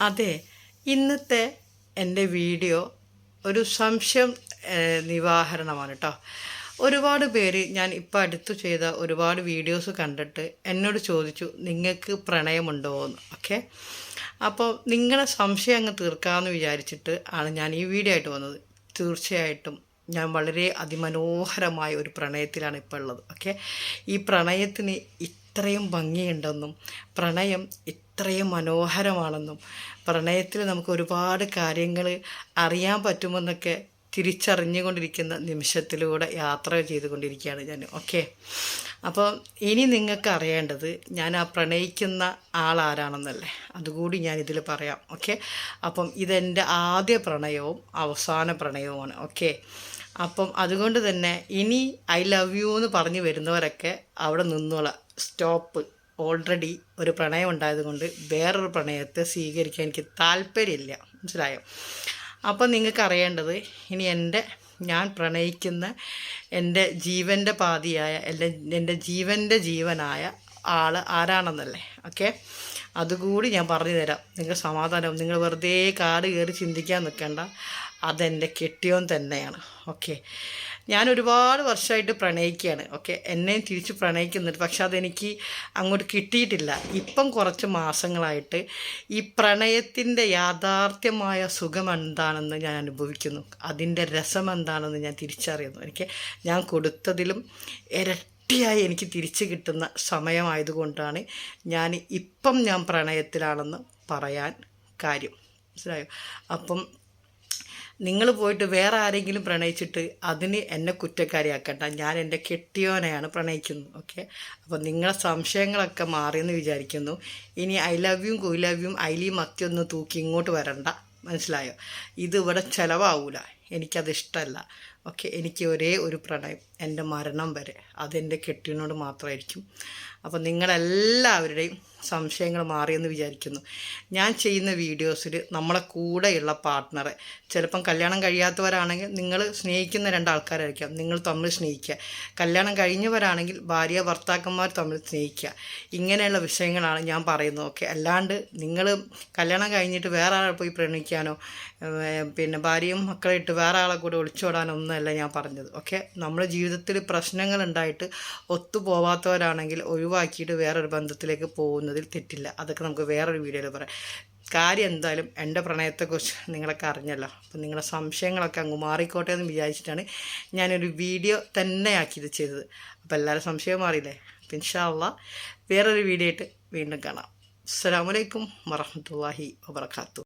അതെ ഇന്നത്തെ എന്റെ വീഡിയോ ഒരു സംശയം നിവാഹരണമാണ് കേട്ടോ ഒരുപാട് പേര് ഞാൻ ഇപ്പോൾ അടുത്ത് ചെയ്ത ഒരുപാട് വീഡിയോസ് കണ്ടിട്ട് എന്നോട് ചോദിച്ചു നിങ്ങൾക്ക് പ്രണയമുണ്ടോ? എന്ന്. ഓക്കെ? അപ്പോൾ നിങ്ങളുടെ സംശയം അങ്ങ് തീർക്കാമെന്ന് വിചാരിച്ചിട്ട് ആണ് ഞാൻ ഈ വീഡിയോ ആയിട്ട് വന്നത്. തീർച്ചയായിട്ടും ഞാൻ വളരെ അതിമനോഹരമായ ഒരു പ്രണയത്തിലാണ് ഇപ്പോൾ ഉള്ളത്. ഓക്കെ? ഈ പ്രണയത്തിന് ഇത്രയും ഭംഗിയുണ്ടെന്നും പ്രണയം ഇത്രയും മനോഹരമാണെന്നും പ്രണയത്തിൽ നമുക്ക് ഒരുപാട് കാര്യങ്ങൾ അറിയാൻ പറ്റുമെന്നൊക്കെ തിരിച്ചറിഞ്ഞുകൊണ്ടിരിക്കുന്ന നിമിഷത്തിലൂടെ യാത്ര ചെയ്തുകൊണ്ടിരിക്കുകയാണ് ഞാൻ. ഓക്കെ അപ്പോൾ ഇനി നിങ്ങൾക്ക് അറിയേണ്ടത് ഞാൻ ആ പ്രണയിക്കുന്ന ആളാരാണെന്നല്ലേ അതുകൂടി ഞാൻ പറയാം. ഓക്കെ അപ്പം ഇതെന്റെ ആദ്യ പ്രണയവും അവസാന പ്രണയവുമാണ്. ഓക്കെ അപ്പം അതുകൊണ്ട് തന്നെ ഇനി ഐ ലവ് യു എന്ന് പറഞ്ഞു വരുന്നവരൊക്കെ അവിടെ നിന്നോളാം. സ്റ്റോപ്പ് ഓൾറെഡി ഒരു പ്രണയം ഉണ്ടായതുകൊണ്ട് വേറൊരു പ്രണയത്തെ സ്വീകരിക്കാൻ എനിക്ക് താല്പര്യമില്ല. മനസ്സിലായോ? അപ്പം നിങ്ങൾക്ക് അറിയേണ്ടത് ഇനി എന്റെ ഞാൻ പ്രണയിക്കുന്ന എന്റെ ജീവന്റെ പാതിയായ എന്റെ എന്റെ ജീവന്റെ ജീവനായ ആൾ ആരാണെന്നല്ലേ? ഓക്കെ? അതുകൂടി ഞാൻ പറഞ്ഞു തരാം നിങ്ങൾ സമാധാനം നിങ്ങൾ വെറുതെ കാട് കയറി ചിന്തിക്കാൻ നിൽക്കേണ്ട. അതെന്റെ കെട്ടിയോൻ തന്നെയാണ്. ഓക്കെ. ഞാൻ ഒരുപാട് വർഷമായിട്ട് പ്രണയിക്കുകയാണ്. ഓക്കെ. എന്നെയും തിരിച്ച് പ്രണയിക്കുന്നുണ്ട്. പക്ഷെ അതെനിക്ക് അങ്ങോട്ട് കിട്ടിയിട്ടില്ല. ഇപ്പം കുറച്ച് മാസങ്ങളായിട്ട് ഈ പ്രണയത്തിന്റെ യാഥാർത്ഥ്യമായ സുഖം എന്താണെന്ന് ഞാൻ അനുഭവിക്കുന്നു. അതിന്റെ രസം എന്താണെന്ന് ഞാൻ തിരിച്ചറിയുന്നു. എനിക്ക് ഞാൻ കൊടുത്തതിലും ഇരട്ടിയായി എനിക്ക് തിരിച്ചു കിട്ടുന്ന സമയമായതുകൊണ്ടാണ് ഞാൻ ഇപ്പം ഞാൻ പ്രണയത്തിലാണെന്ന് പറയാൻ കാര്യം. മനസ്സിലായോ? അപ്പം നിങ്ങൾ പോയിട്ട് വേറെ ആരെങ്കിലും പ്രണയിച്ചിട്ട് അതിന് എന്നെ കുറ്റക്കാരിയാക്കണ്ട. ഞാൻ എന്റെ കെട്ടിയോനെയാണ് പ്രണയിക്കുന്നത്. ഓക്കെ? അപ്പോൾ നിങ്ങളെ സംശയങ്ങളൊക്കെ മാറിയെന്ന് വിചാരിക്കുന്നു. ഇനി ഐ ലവ് യും കുയ് ലവ് യും ഐലിയും മത്തിയൊന്നും തൂക്കി ഇങ്ങോട്ട് വരണ്ട. മനസ്സിലായോ? ഇത് ഇവിടെ ചിലവാവൂല. എനിക്കത് ഇഷ്ടമല്ല ഓക്കെ എനിക്ക് ഒരേ ഒരു പ്രണയം എന്റെ മരണം വരെ. അതെന്റെ കെട്ടിയനോട് മാത്രമായിരിക്കും അപ്പോൾ നിങ്ങളെല്ലാവരുടെയും സംശയങ്ങൾ മാറിയെന്ന് വിചാരിക്കുന്നു. ഞാൻ ചെയ്യുന്ന വീഡിയോസിൽ നമ്മളെ കൂടെയുള്ള പാർട്ട്ണറെ ചിലപ്പം കല്യാണം കഴിയാത്തവരാണെങ്കിൽ നിങ്ങൾ സ്നേഹിക്കുന്ന രണ്ടാൾക്കാരായിരിക്കാം. നിങ്ങൾ തമ്മിൽ സ്നേഹിക്കുക. കല്യാണം കഴിഞ്ഞവരാണെങ്കിൽ ഭാര്യ ഭർത്താക്കന്മാർ തമ്മിൽ സ്നേഹിക്കുക. ഇങ്ങനെയുള്ള വിഷയങ്ങളാണ് ഞാൻ പറയുന്നത്. ഓക്കെ അല്ലാണ്ട് നിങ്ങൾ കല്യാണം കഴിഞ്ഞിട്ട് വേറെ ആളെ പോയി പ്രണയിക്കാനോ പിന്നെ ഭാര്യയും മക്കളെ ഇട്ട് വേറെ ആളെ കൂടെ ഒളിച്ചോടാനൊന്നുമല്ല ഞാൻ പറഞ്ഞത് ഓക്കെ നമ്മുടെ ജീവിതത്തിൽ പ്രശ്നങ്ങൾ ഉണ്ടായിട്ട് ഒത്തുപോവാത്തവരാണെങ്കിൽ ഒഴിവാക്കിയിട്ട് വേറൊരു ബന്ധത്തിലേക്ക് പോകുന്നതിൽ തെറ്റില്ല. അതൊക്കെ നമുക്ക് വേറൊരു വീഡിയോയിൽ പറയാം. കാര്യം എന്തായാലും എന്റെ പ്രണയത്തെക്കുറിച്ച് നിങ്ങളൊക്കെ അറിഞ്ഞല്ലോ. അപ്പം നിങ്ങളുടെ സംശയങ്ങളൊക്കെ അങ്ങ് മാറിക്കോട്ടെ എന്ന് വിചാരിച്ചിട്ടാണ് ഞാനൊരു വീഡിയോ തന്നെ ആക്കിയത് ചെയ്തത്. അപ്പോൾ എല്ലാവരും സംശയം മാറിയില്ലേ? അപ്പം ഇൻഷാല്ല വേറൊരു വീഡിയോ ആയിട്ട് വീണ്ടും കാണാം. അസ്സാം വലൈക്കും വറഹമത്തല്ലാഹി വാബർക്കാത്തു